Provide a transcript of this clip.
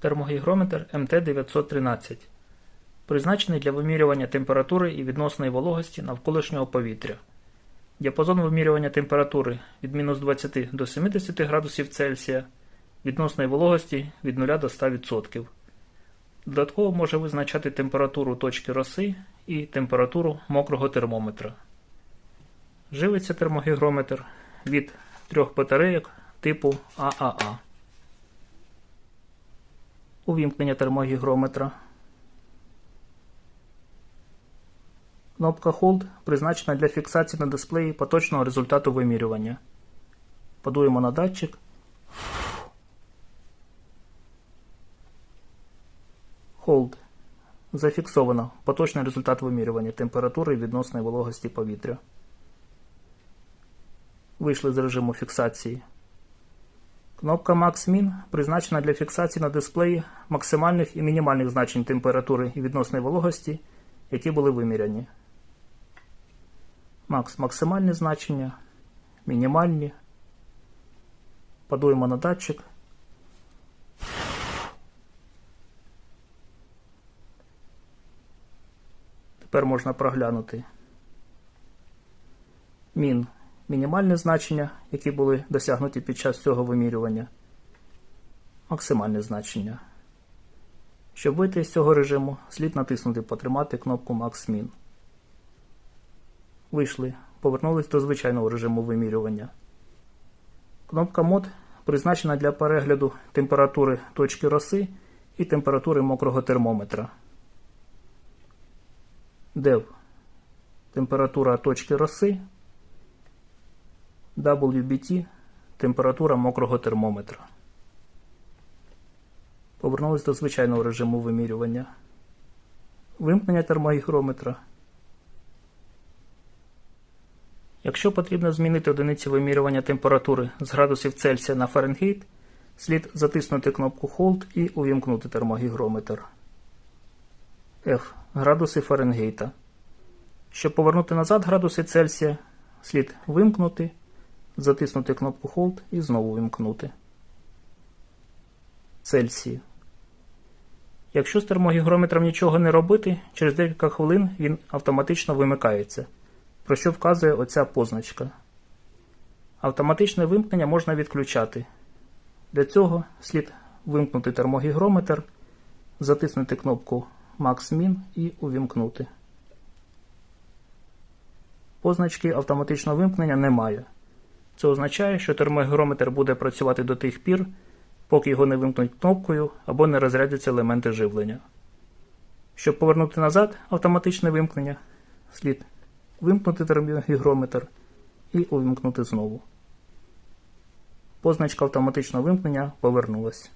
Термогігрометр МТ-913 призначений для вимірювання температури і відносної вологості навколишнього повітря. Діапазон вимірювання температури від мінус 20 до 70 градусів Цельсія, відносної вологості від 0 до 100%. Додатково може визначати температуру точки роси і температуру мокрого термометра. Живиться термогігрометр від трьох батарейок типу ААА. Увімкнення термогігрометра. Кнопка Hold призначена для фіксації на дисплеї поточного результату вимірювання. Подуємо на датчик. Hold. Зафіксовано поточний результат вимірювання температури і відносної вологості повітря. Вийшли з режиму фіксації. Кнопка Max-Min призначена для фіксації на дисплеї максимальних і мінімальних значень температури і відносної вологості, які були виміряні. Макс максимальні значення, мінімальні. Подуємо на датчик. Тепер можна проглянути мін мінімальні значення, які були досягнуті під час цього вимірювання, максимальне значення. Щоб вийти з цього режиму, слід натиснути Потримати кнопку Max Min. Вийшли, повернулись до звичайного режиму вимірювання. Кнопка Мод призначена для перегляду температури точки роси і температури мокрого термометра. DEV температура точки роси. WBT температура мокрого термометра. Повернулись до звичайного режиму вимірювання. Вимкнення термогігрометра. Якщо потрібно змінити одиниці вимірювання температури з градусів Цельсія на Фаренгейт, слід затиснути кнопку Hold і увімкнути термогігрометр. F. Градуси Фаренгейта. Щоб повернути назад градуси Цельсія, слід вимкнути, затиснути кнопку Hold і знову вимкнути. Цельсії. Якщо з термогігрометром нічого не робити, через декілька хвилин він автоматично вимикається, про що вказує оця позначка. Автоматичне вимкнення можна відключати. Для цього слід вимкнути термогігрометр, затиснути кнопку Max Min і увімкнути. Позначки автоматичного вимкнення немає. Це означає, що термогігрометр буде працювати до тих пір, поки його не вимкнуть кнопкою або не розрядяться елементи живлення. Щоб повернути назад автоматичне вимкнення, слід вимкнути термогігрометр і увімкнути знову. Позначка автоматичного вимкнення повернулась.